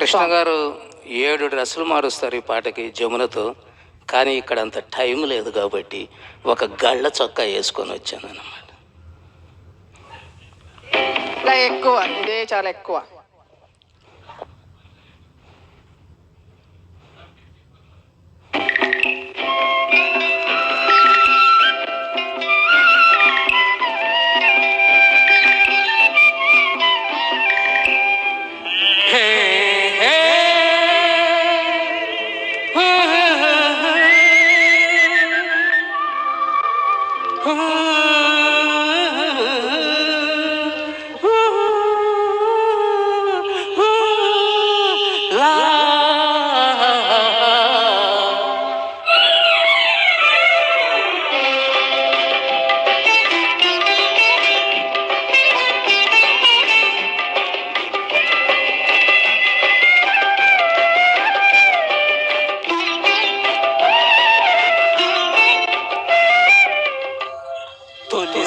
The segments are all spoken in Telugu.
కృష్ణ గారు ఏడు డ్రెస్సులు మారుస్తారు ఈ పాటకి జమునతో కానీ ఇక్కడ అంత టైం లేదు కాబట్టి ఒక గళ్ళ చొక్కా వేసుకొని వచ్చాను అనమాట ఎక్కువ ఇదే చాలా ఎక్కువ. Oh.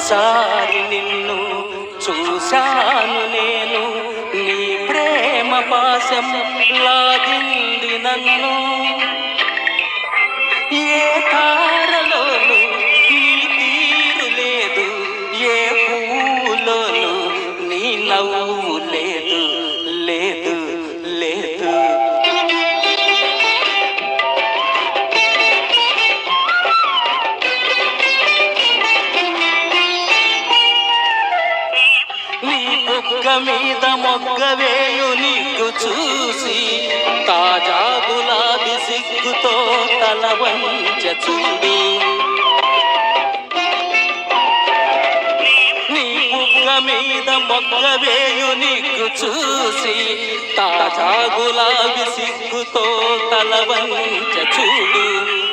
తొలిసారి నిన్ను చూశాను నేను. నీ ప్రేమ పాశం లాగింది నన్ను. ఏ మీద మొగ్గ వేయు నీకు చూసి తాజా గులాబీ సిగ్గుతో తల వంచ చూడు. నీ బుగ్గ మీద మొగ్గ వేయు నీకు చూసి తాజా గులాబీ సిగ్గుతో తల వంచ చూడు.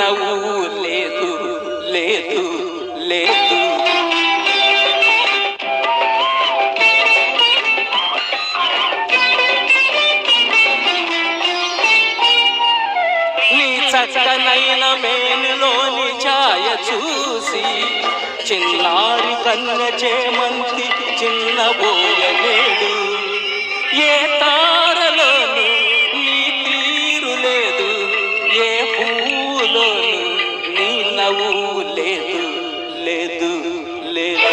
నవ్వు లేదు లేదు లేదు. నీ చక్కనైన మేలులోని ఛాయ చూసి చిన్నారి కన్న చేమంతి చిన్న బోయలేడు ఏ పువ్వులోను నీ నవ్వు లేదు లేదు లేదు.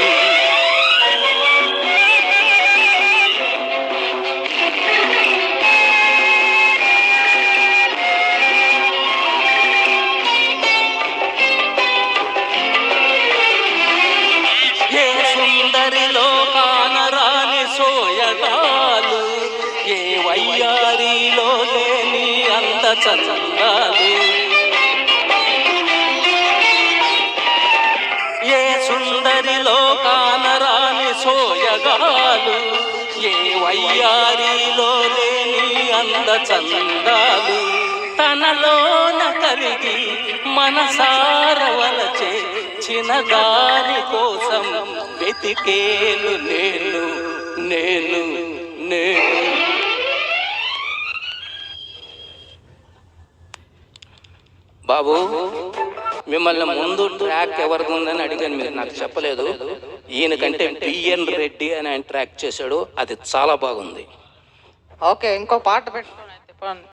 ఏ సుందరిలో కానరాని సోయగాలు ఏ వయ్యారిలో లేని అంద చందాలు. సుందరిలో కానరాని సోయగాలు ఏ వయ్యారిలో లేని అంద చందాలు తనలోన కలిగి మనసారవలచే చిన్నదాని కోసం వెతికేలు నేను నేను నేను. బాబు మిమ్మల్ని ముందు ట్రాక్ ఎవరిది ఉందని అడిగాను మీరు. నాకు చెప్పలేదు. ఈయనకంటే బిఎన్ రెడ్డి అని ఆయన ట్రాక్ చేశాడు. అది చాలా బాగుంది. ఓకే ఇంకో పాట పెట్టుకోండి